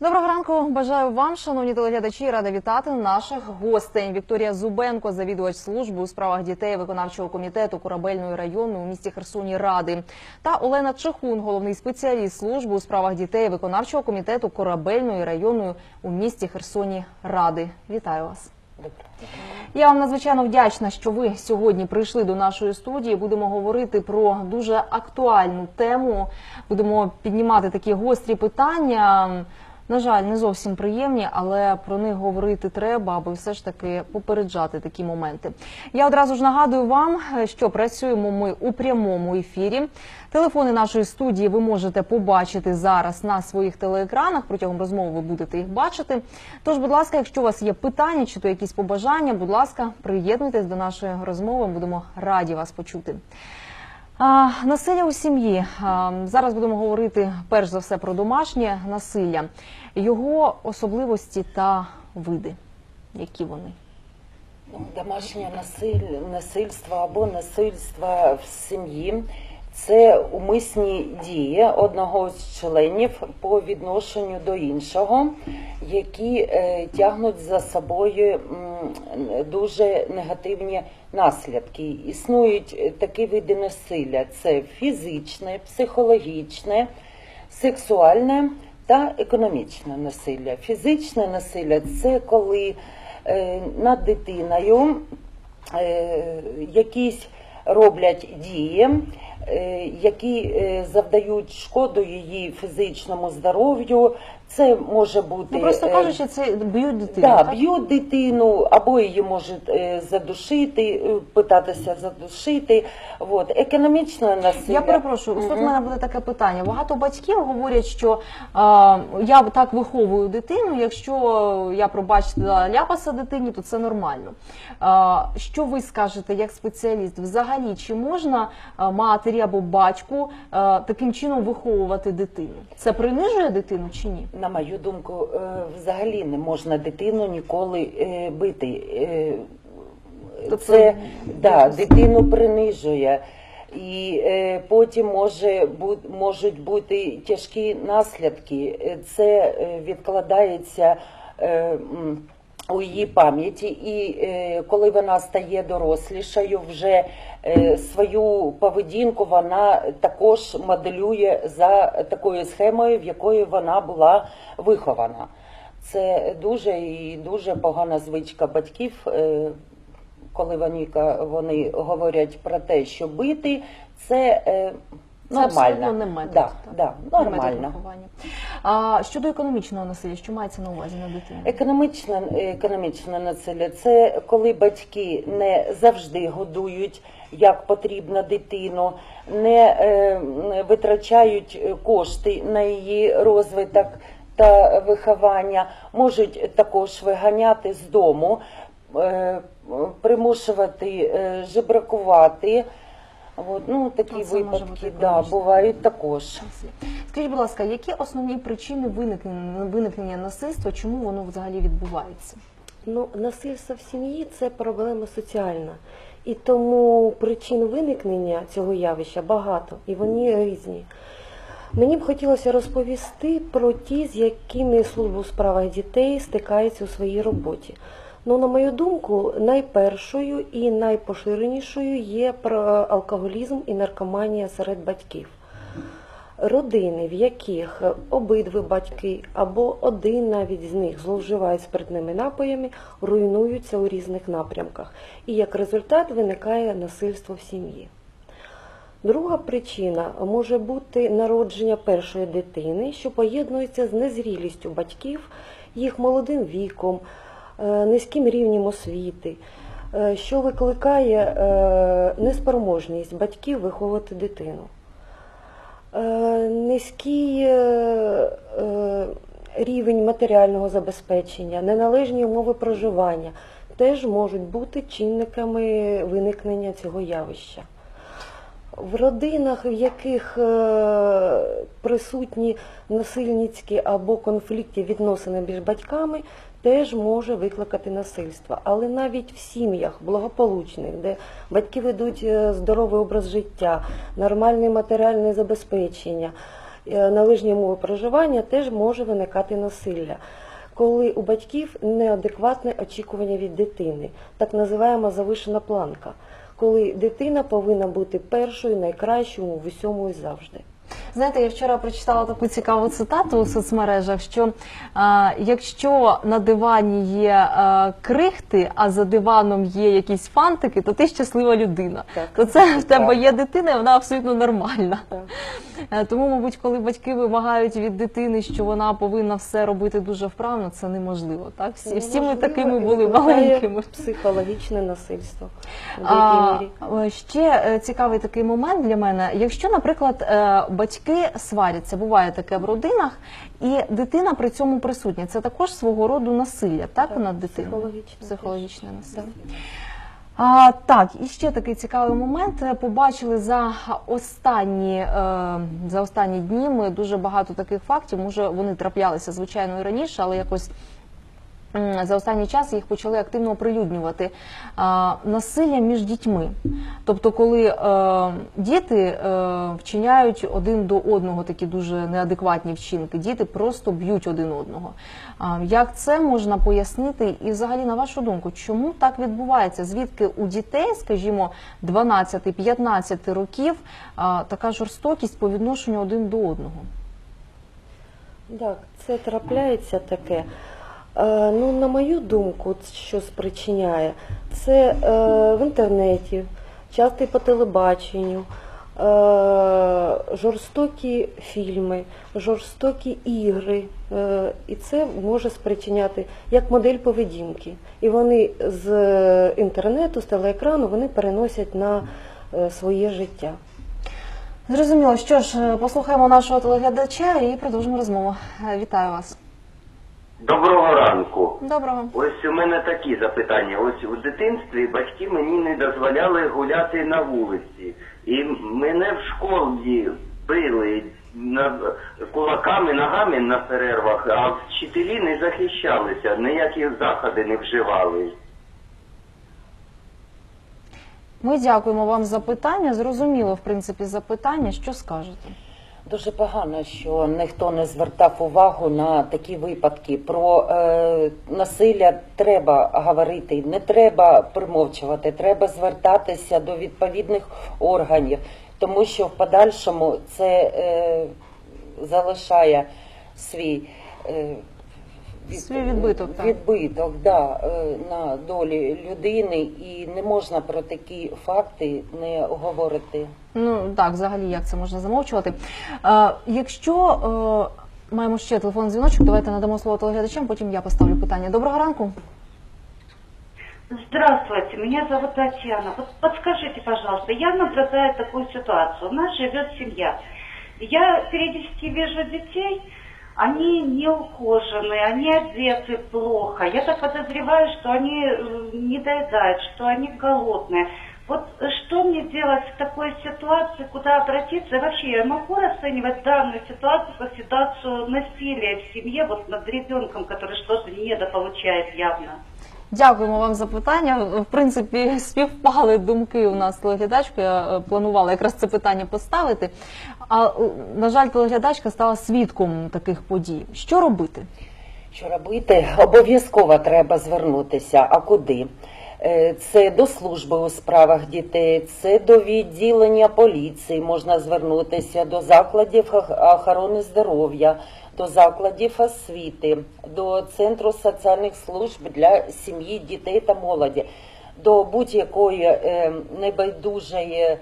Доброго ранку, бажаю вам, шановні телеглядачі. Рада вітати наших гостей. Вікторія Зубенко, завідувач служби у справах дітей виконавчого комітету корабельної районної у місті Херсоні Ради, та Олена Чехун, головний спеціаліст служби у справах дітей виконавчого комітету корабельної районної у місті Херсоні Ради. Вітаю вас. Я вам надзвичайно вдячна, що ви сьогодні прийшли до нашої студії. Будемо говорити про дуже актуальну тему. Будемо піднімати такі гострі питання. На жаль, не зовсім приємні, але про них говорити треба, аби все ж таки попереджати такі моменти. Я одразу ж нагадую вам, що працюємо ми у прямому ефірі. Телефони нашої студії ви можете побачити зараз на своїх телеекранах. Протягом розмови ви будете їх бачити. Тож, будь ласка, якщо у вас є питання чи то якісь побажання, будь ласка, приєднуйтесь до нашої розмови. Будемо раді вас почути. А, насилля у сім'ї. Зараз будемо говорити перш за все про домашнє насилля, його особливості та види. Які вони? Ну, Домашнє насиль, насильство або насильство в сім'ї це умисні дії одного з членів по відношенню до іншого, які е, тягнуть за собою дуже негативні наслідки. Існують е, такі види насилля: це фізичне, психологічне, сексуальне та економічне насилля. Фізичне насилля це коли е, над дитиною якісь роблять дії, е, які е, завдають шкоду її фізичному здоров'ю. Це може бути Ну, просто е, кажучи, це б'ють дитину. Да, так? б'ють дитину, або її можуть е, задушити, е, питатися задушити. От. Економічне насилля. Я перепрошую, ось тут в мене буде таке питання. Багато батьків говорять, що я так виховую дитину. Якщо я пробачте дала ляпаса дитині, то це нормально. Що ви скажете як спеціаліст? Взагалі, чи можна матері або батьку таким чином виховувати дитину? Це принижує дитину чи ні? На мою думку, е, взагалі не можна дитину ніколи е, бити. Е, Тобто Це да, дитину принижує. І потім може можуть бути тяжкі наслідки. Це відкладається у її пам'яті, і е, коли вона стає дорослішою, вже е, свою поведінку вона також моделює за такою схемою, в якої вона була вихована. Це дуже і дуже погана звичка батьків. е, Коли вони, вони говорять про те, що бити, це е, нормально. не метод. Да, так? да, Не нормально. А щодо економічного насилля, що мається на увазі на дитині? Економічне, економічне насилля це коли батьки не завжди годують як потрібно дитину, не е, витрачають кошти на її розвиток та виховання, можуть також виганяти з дому, е, примушувати е, жебракувати. От, ну, такі це може випадки бути да, бувають також. Скажіть, будь ласка, які основні причини виникнення, виникнення насильства, чому воно взагалі відбувається? Ну, насильство в сім'ї це проблема соціальна. І тому причин виникнення цього явища багато, і вони різні. Мені б хотілося розповісти про ті, з якими служба у справах дітей стикається у своїй роботі. Ну, на мою думку, найпершою і найпоширенішою є про алкоголізм і наркоманія серед батьків. Родини, в яких обидві батьки або один навіть з них зловживають спиртними напоями, руйнуються у різних напрямках, і як результат виникає насильство в сім'ї. Друга причина може бути народження першої дитини, що поєднується з незрілістю батьків, їх молодим віком, низьким рівнем освіти, е, що викликає е, неспроможність батьків виховувати дитину. Е, Низький е, е, рівень матеріального забезпечення, неналежні умови проживання теж можуть бути чинниками виникнення цього явища. В родинах, в яких е, присутні насильницькі або конфліктні відносини між батьками, теж може викликати насильство. Але навіть в сім'ях благополучних, де батьки ведуть е, здоровий образ життя, нормальне матеріальне забезпечення, е, належні умови проживання, теж може виникати насилля. Коли у батьків неадекватне очікування від дитини, так називаємо завишена планка, коли дитина повинна бути першою, найкращою в усьому і завжди. Знаєте, я вчора прочитала таку цікаву цитату у соцмережах, що а, якщо на дивані є а, крихти, а за диваном є якісь фантики, то ти щаслива людина. Так. То це в тебе є дитина, і вона абсолютно нормальна. Так. Е, Тому, мабуть, коли батьки вимагають від дитини, що вона повинна все робити дуже вправно, це неможливо. Так всі, всі ми такими були маленькими. Психологічне насильство в А, е, ще е, цікавий такий момент для мене. Якщо, наприклад, е, батьки сваряться, буває таке в родинах, і дитина при цьому присутня, це також свого роду насилля, так, Так, над дитиною? психологічне Психологічне насилля. А, так, і ще такий цікавий момент. Побачили за останні, е, за останні дні ми дуже багато таких фактів. Може, вони траплялися звичайно і раніше, але якось за останній час їх почали активно оприлюднювати. Насилля між дітьми. Тобто, коли е, діти е, вчиняють один до одного такі дуже неадекватні вчинки, діти просто б'ють один одного. Як це можна пояснити? І взагалі, на вашу думку, чому так відбувається? Звідки у дітей, скажімо, 12-15 років така жорстокість по відношенню один до одного? Так, це трапляється таке. Е, ну, на мою думку, що спричиняє, це е, в інтернеті, часто по телебаченню, е, жорстокі фільми, жорстокі ігри. І це може спричиняти як модель поведінки. І вони з інтернету, з телеекрану, вони переносять на своє життя. Зрозуміло, що ж, послухаємо нашого телеглядача і продовжимо розмову. Вітаю вас. Доброго ранку. Доброго. Ось у мене такі запитання. Ось у дитинстві батьки мені не дозволяли гуляти на вулиці. І мене в школі били на, кулаками, ногами на перервах, а вчителі не захищалися, ніякі заходи не вживали. Ми дякуємо вам за питання. Зрозуміло, в принципі, запитання. Що скажете? Дуже погано, що ніхто не звертав увагу на такі випадки. Про е, насилля треба говорити, не треба примовчувати, треба звертатися до відповідних органів, тому що в подальшому це е, залишає свій. Е, від- Свій відбиток, так. відбиток да, е, на долі людини, і не можна про такі факти не говорити. Ну так, взагалі, як це можна замовчувати? Е, якщо е, маємо ще телефонний дзвіночок, давайте надамо слово телеглядачам, потім я поставлю питання. Доброго ранку. Здравствуйте, меня зовут Татьяна. Вот подскажите, пожалуйста, я наблюдаю такую ситуацию. У нас живет семья. Я периодически вижу детей, они не ухоженные, они одеты плохо. Я так подозреваю, что они э, не доедают, что они голодные. Вот э, что мне делать в такой ситуации, куда обратиться? И вообще, я могу расценивать данную ситуацию как ситуацию насилия в семье, вот над ребенком, который что-то недополучает явно? Дякуємо вам за питання. В принципі, співпали думки у нас з телеглядачкою. Я е, планувала якраз це питання поставити. А на жаль, телеглядачка стала свідком таких подій. Що робити? Що робити? Обов'язково треба звернутися. А куди? Е, Це до служби у справах дітей, це до відділення поліції можна звернутися, до закладів охорони здоров'я, до закладів освіти, до центру соціальних служб для сім'ї, дітей та молоді, до будь-якої е, небайдужої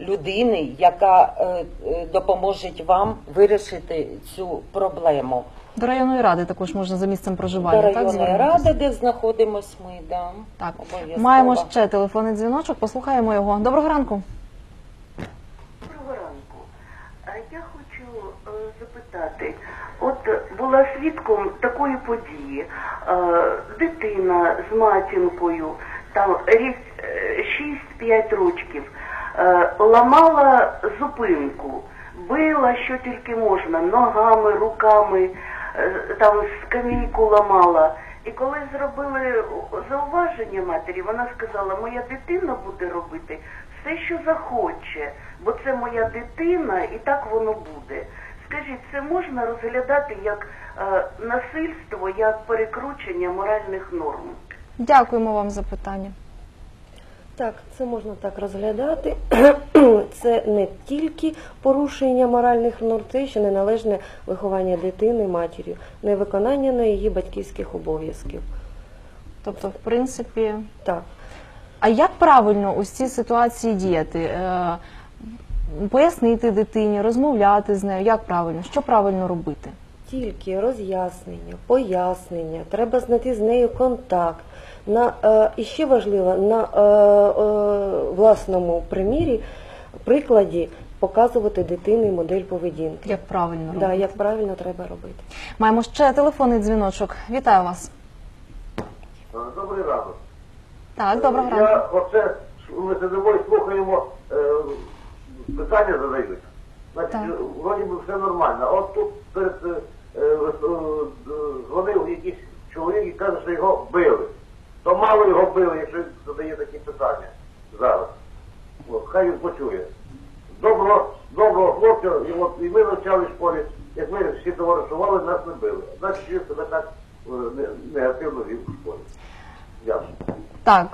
людини, яка е, е, допоможе вам вирішити цю проблему. До районної ради також можна за місцем До проживання. так, районної ради, де знаходимось ми, да. Так, Обов'язково. маємо ще телефонний дзвіночок. Послухаємо його. Доброго ранку. Доброго ранку. Я хочу е, запитати, от була свідком такої події. Дитина з матінкою, там рік е, 6-5 років, ламала зупинку, била що тільки можна, ногами, руками, е, там скамейку ламала. І коли зробили зауваження матері, вона сказала, моя дитина буде робити все, що захоче, бо це моя дитина і так воно буде. Скажіть, це можна розглядати як е, насильство, як перекручення моральних норм? Дякуємо вам за питання. Так, це можна так розглядати. Це не тільки порушення моральних норм, це ще неналежне виховання дитини матір'ю, невиконання на її батьківських обов'язків. Тобто, в принципі, Так. а як правильно у цій ситуації діяти? Е, Пояснити дитині, розмовляти з нею, як правильно, що правильно робити? Тільки роз'яснення, пояснення, треба знайти з нею контакт. На, е, і ще важливо, на е, е, власному примірі, прикладі показувати дитині модель поведінки. Як правильно Да, як правильно треба робити. Маємо ще телефонний дзвіночок. Вітаю вас. Добрий ранок. Так, доброго Я ранку. оце ми сидимо і слухаємо, е, питання задають. Значить, Так. вроді би все нормально. А От тут перед е, е, е, дзвонив якийсь чоловік і каже, що його били. То мало його били, якщо він задає такі питання зараз. От, хай він почує. Доброго, доброго хлопця, і от і ми навчали в школі, як ми всі товаришували, нас не били. Значить, він себе так е, негативно вів у школі. Так,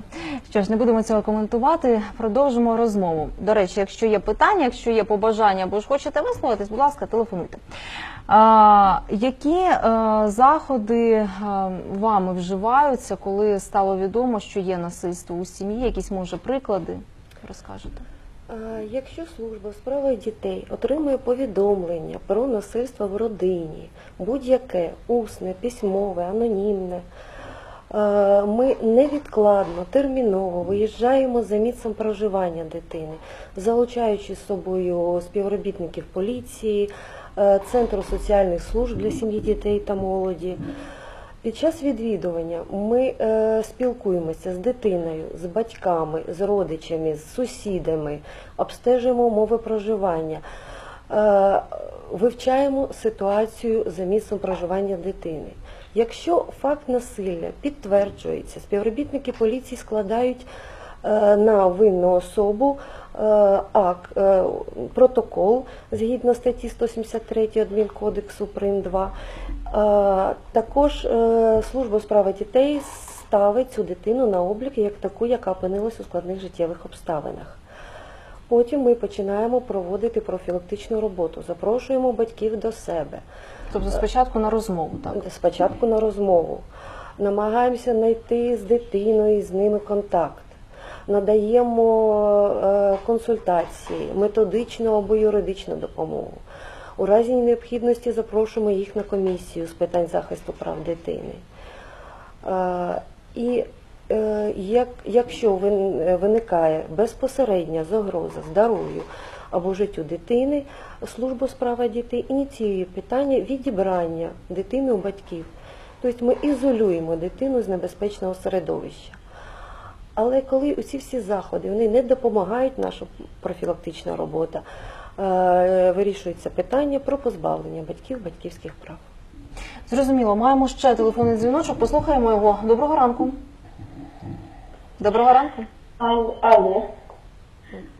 що ж, не будемо цього коментувати. Продовжимо розмову. До речі, якщо є питання, якщо є побажання або ж хочете висловитись, будь ласка, телефонуйте. А, які е, заходи е, вами вживаються, коли стало відомо, що є насильство у сім'ї? Якісь може приклади розкажете? Е, Якщо служба у справах дітей отримує повідомлення про насильство в родині, будь-яке усне, письмове, анонімне, ми невідкладно, терміново виїжджаємо за місцем проживання дитини, залучаючи з собою співробітників поліції, е, Центру соціальних служб для сім'ї, дітей та молоді. Під час відвідування ми е, спілкуємося з дитиною, з батьками, з родичами, з сусідами, обстежуємо умови проживання, е, вивчаємо ситуацію за місцем проживання дитини. Якщо факт насилля підтверджується, співробітники поліції складають е, на винну особу е, е, протокол згідно статті 173 Адмінкодексу Прим 2. Е, Також служба у справах дітей ставить цю дитину на облік як таку, яка опинилась у складних життєвих обставинах. Потім ми починаємо проводити профілактичну роботу, запрошуємо батьків до себе. Тобто спочатку на розмову, так? Спочатку на розмову. Намагаємося знайти з дитиною, з ними контакт. Надаємо е, консультації, методичну або юридичну допомогу. У разі необхідності запрошуємо їх на комісію з питань захисту прав дитини. Е, І е, як, якщо виникає безпосередня загроза здоров'ю або життю дитини, служба у справах дітей ініціює питання відібрання дитини у батьків. Тобто ми ізолюємо дитину з небезпечного середовища. Але коли усі всі заходи вони не допомагають, наша профілактична робота, е, вирішується питання про позбавлення батьків батьківських прав. Зрозуміло, маємо ще телефонний дзвіночок. Послухаємо його. Доброго ранку. Доброго ранку. Ал- Алло.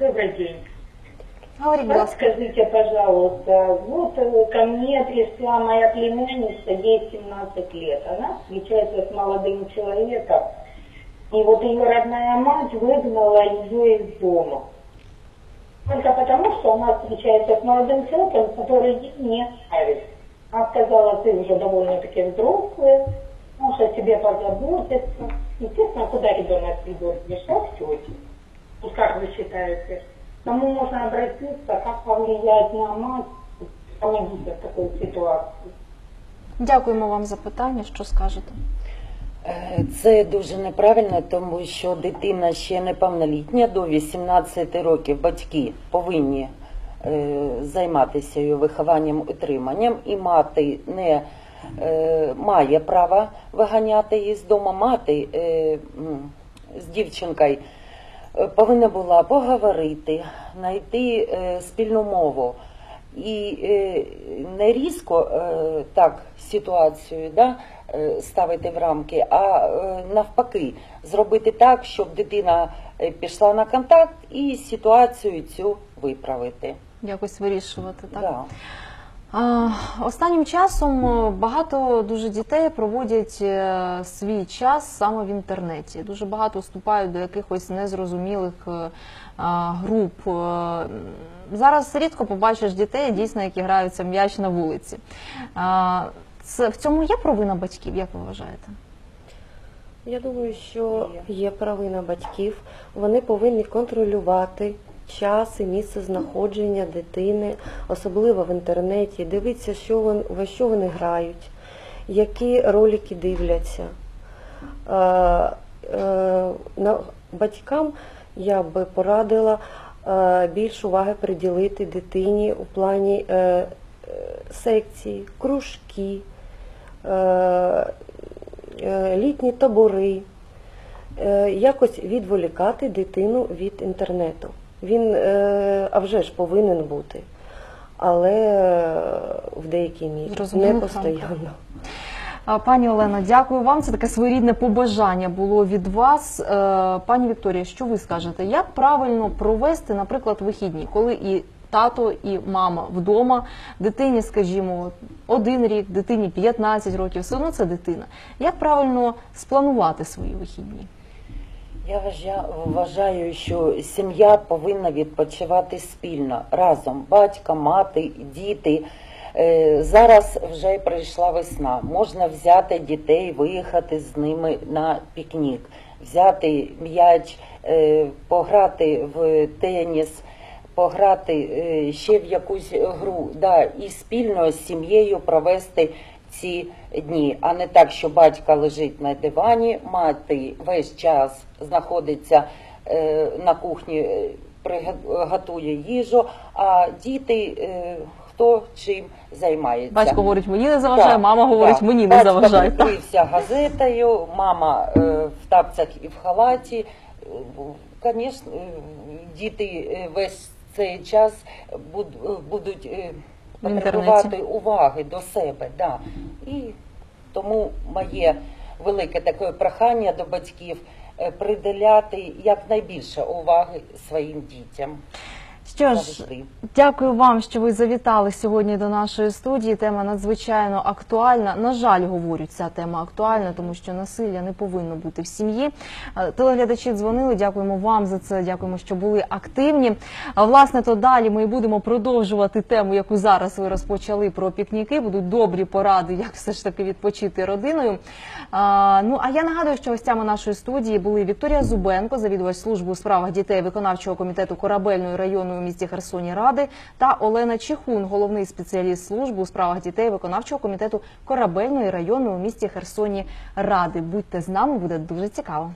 Добрый день. Ласка. Скажите, пожалуйста, вот э, ко мне пришла моя племянница, ей 17 лет. Она встречается с молодым человеком, и вот ее родная мать выгнала ее из дома. Только потому, что она встречается с молодым человеком, который ей не нравится. Она сказала, ты уже довольно-таки взрослая, можешь о тебе позаботиться. Естественно, куда ребенок придет? Пришел к. Вот как вы считаете, кому можно обратиться, как повлиять на мать, помогите в такой ситуации? Дякуємо вам за питання. Що скажете? Е, Це дуже неправильно, тому що дитина ще неповнолітня, до 18 років батьки повинні е, займатися її вихованням, утриманням, і мати не е, має права виганяти її з дому. Мати з дівчинкою повинна була поговорити, знайти е, спільну мову. І е, не різко е, так ситуацію да, е, ставити в рамки, а е, навпаки, зробити так, щоб дитина е, пішла на контакт і ситуацію цю виправити. Якось вирішувати, так? Да. Останнім часом е, багато дуже дітей проводять е, свій час саме в інтернеті. Дуже багато вступають до якихось незрозумілих е, груп. Зараз рідко побачиш дітей, дійсно, які граються м'яч на вулиці. В цьому є провина батьків, як ви вважаєте? Я думаю, що є провина батьків. Вони повинні контролювати час і місце знаходження дитини, особливо в інтернеті, дивитися, що вон, во що вони грають, які ролики дивляться. Е, е, батькам я би порадила е, більш уваги приділити дитині у плані е, е, секцій, кружки. Е, е, літні табори, е, якось відволікати дитину від інтернету. Він е, а вже ж повинен бути, але е, в деякій мірі, Зрозуміло, не постійно. Пані Олено, дякую вам. Це таке своєрідне побажання було від вас. Е, Пані Вікторія, що ви скажете? Як правильно провести, наприклад, вихідні, коли і тато, і мама вдома, дитині, скажімо, один рік, дитині 15 років, все одно це дитина. Як правильно спланувати свої вихідні? Я вважаю, що сім'я повинна відпочивати спільно разом. Батько, мати, діти. Е, Зараз вже прийшла весна. Можна взяти дітей, виїхати з ними на пікнік, взяти м'яч, е, пограти в теніс, пограти е, ще в якусь гру. Да, і спільно з сім'єю провести ці дні, а не так, що батько лежить на дивані, мати весь час знаходиться е, на кухні, е, готує їжу, а діти е, хто чим займається. Батько говорить, мені не заважає, Так, мама говорить, так. мені не Батько заважає. прикрився газетою, мама в тапцях і в халаті. Звісно, діти весь цей час будуть. Потребувати уваги до себе. Да. І тому моє велике таке прохання до батьків е, приділяти якнайбільше уваги своїм дітям. Що ж, дякую вам, що ви завітали сьогодні до нашої студії. Тема надзвичайно актуальна. На жаль, говорю, ця тема актуальна, тому що насилля не повинно бути в сім'ї. Е, Телеглядачі дзвонили. Дякуємо вам за це. Дякуємо, що були активні. Власне, то далі ми будемо продовжувати тему, яку зараз ви розпочали про пікніки. Будуть добрі поради, як все ж таки відпочити родиною. А, ну а я нагадую, що гостями нашої студії були Вікторія Зубенко, завідувач служби у справах дітей виконавчого комітету корабельної районної місті Херсоні Ради, та Олена Чехун, головний спеціаліст служби у справах дітей виконавчого комітету корабельної району у місті Херсоні Ради. Будьте з нами, буде дуже цікаво.